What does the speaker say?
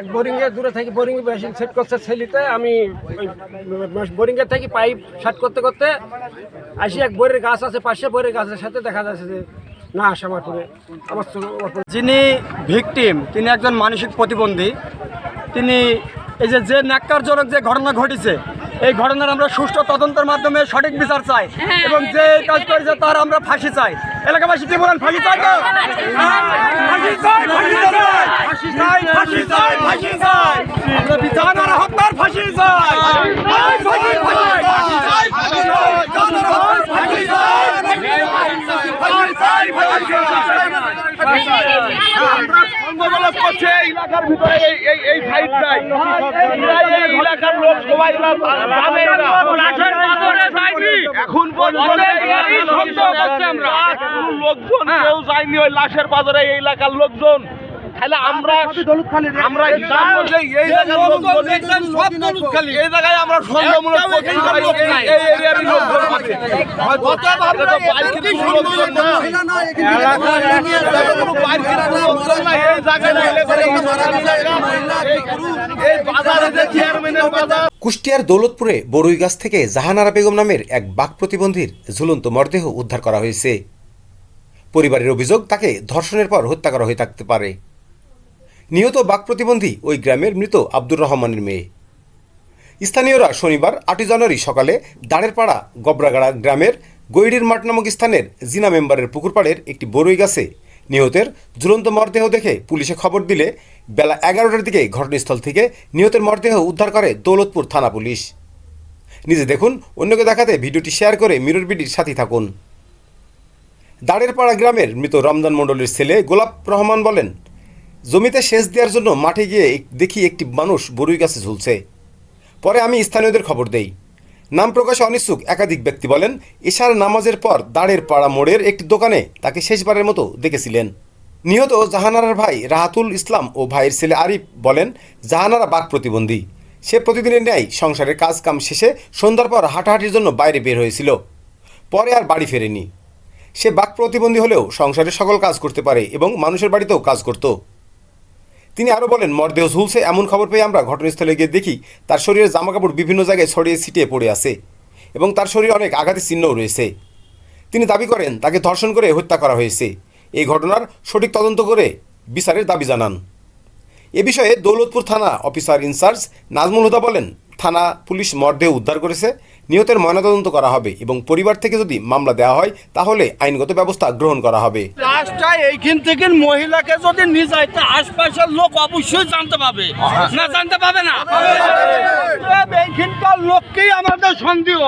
এক বোরিংয়ে দূরে থাকি বোরিং মেশিন সেট করছে ছেলিতে আমি বোরিংয়ের থেকে পাইপ শার্ট করতে করতে আসি, এক বইয়ের গাছ আছে পাশে, বইয়ের গাছের সাথে দেখা যাচ্ছে যে না আসে আমার পরে। আমার যিনি ভিকটিম, তিনি একজন মানসিক প্রতিবন্ধী। তিনি এই যে যে ন্যাক্কারজনক যে ঘটনা ঘটেছে, এই ঘটনার আমরা সুষ্ঠু তদন্তের মাধ্যমে সঠিক বিচার চাই এবং যে কাজ করেছে তার আমরা ফাঁসি চাই। এলাকাবাসী কি বলেন, ফাঁসি চাই তো? ফাঁসি চাই ফাঁসি চাই ফাঁসি চাই আমরা বিচার হত্যার ফাঁসি চাই ফাঁসি চাই ফাঁসি চাই ফাঁসি চাই ফাঁসি চাই ফাঁসি চাই ফাঁসি চাই আমরা সংঘবলক করছে এই ভিতরে এই এই এই সাইডটাই এই এলাকার লোক সবাই জানে না এখন পর্যন্ত এই সন্দেহ করছি আমরা কোনো লোকজন কেউ যায়নি ওই লাশের বাজারে এই এলাকার লোকজন তাহলে আমরা আমরা এই জায়গার লোকজন এই জায়গায় আমরা সন্দেহমূলক এই- এরিয়ার আছে হয়তো লোকজন না এই জায়গায় কুষ্টিয়ার দৌলতপুরে বড়ুই গাছ থেকে জাহানারা বেগম নামের এক বাঘ প্রতিবন্ধীর ঝুলন্ত মরদেহ উদ্ধার করা হয়েছে। পরিবারের অভিযোগ, তাকে ধর্ষণের পর হত্যা করা হয়ে থাকতে পারে। নিহত বাঘ প্রতিবন্ধী ওই গ্রামের মৃত আব্দুর রহমানের মেয়ে। স্থানীয়রা শনিবার, আটই জানুয়ারি সকালে দাঁড়েরপাড়া গবরাগাড়া গ্রামের গৈড়ির মাঠ নামক স্থানের জিনা মেম্বারের পুকুরপাড়ের একটি বড়ই গাছে নিহতের ঝুলন্ত মরদেহ দেখে পুলিশে খবর দিলে বেলা এগারোটার দিকে ঘটনাস্থল থেকে নিহতের মরদেহ উদ্ধার করে দৌলতপুর থানা পুলিশ। নিজে দেখুন, অন্যকে দেখাতে ভিডিওটি শেয়ার করে মিরর বিডির সাথে থাকুন। দাঁড়েরপাড়া গ্রামের মৃত রমজান মণ্ডলের ছেলে গোলাপ রহমান বলেন, জমিতে সেচ দেওয়ার জন্য মাঠে গিয়ে দেখি একটি মানুষ বরুই গাছে ঝুলছে। পরে আমি স্থানীয়দের খবর দেই। নাম প্রকাশে অনিচ্ছুক একাধিক ব্যক্তি বলেন, এশার নামাজের পর দাঁড়ের পাড়া মোড়ের একটি দোকানে তাকে শেষবারের মতো দেখেছিলেন। নিহত জাহানারার ভাই রাহাতুল ইসলাম ও ভাইয়ের ছেলে আরিফ বলেন, জাহানারা বাঘ প্রতিবন্ধী। সে প্রতিদিনের ন্যায় সংসারের কাজ কাম শেষে সন্ধ্যার পর হাঁটাহাঁটির জন্য বাইরে বের হয়েছিল। পরে আর বাড়ি ফেরেনি। সে বাঘ প্রতিবন্ধী হলেও সংসারের সকল কাজ করতে পারে এবং মানুষের বাড়িতেও কাজ করত। তিনি আরও বলেন, মরদেহ ঝুলছে, এমন খবর পেয়ে আমরা ঘটনাস্থলে গিয়ে দেখি, তার শরীরের জামাকাপড় বিভিন্ন জায়গায় ছড়িয়ে ছিটিয়ে পড়ে আছে এবং তার শরীরে অনেক আঘাতের চিহ্নও রয়েছে। তিনি দাবি করেন, তাকে ধর্ষণ করে হত্যা করা হয়েছে। এই ঘটনার সঠিক তদন্ত করে বিচারের দাবি জানান। এ বিষয়ে দৌলতপুর থানা অফিসার ইনচার্জ নাজমুল হুদা বলেন থানা পুলিশ মরদেহ উদ্ধার করেছে। নিহতের ময়নাতদন্ত করা হবে এবং পরিবার থেকে যদি মামলা দেওয়া হয় তাহলে আইনগত ব্যবস্থা গ্রহণ করা হবে। লাশটা এইখান থেকে মহিলাকে যদি নিয়ে যায় তা আশপাশের লোক অবশ্যই জানতে পাবে। না জানতে পাবে না? এইখানকার লোককেই আমাদের সন্দেহ।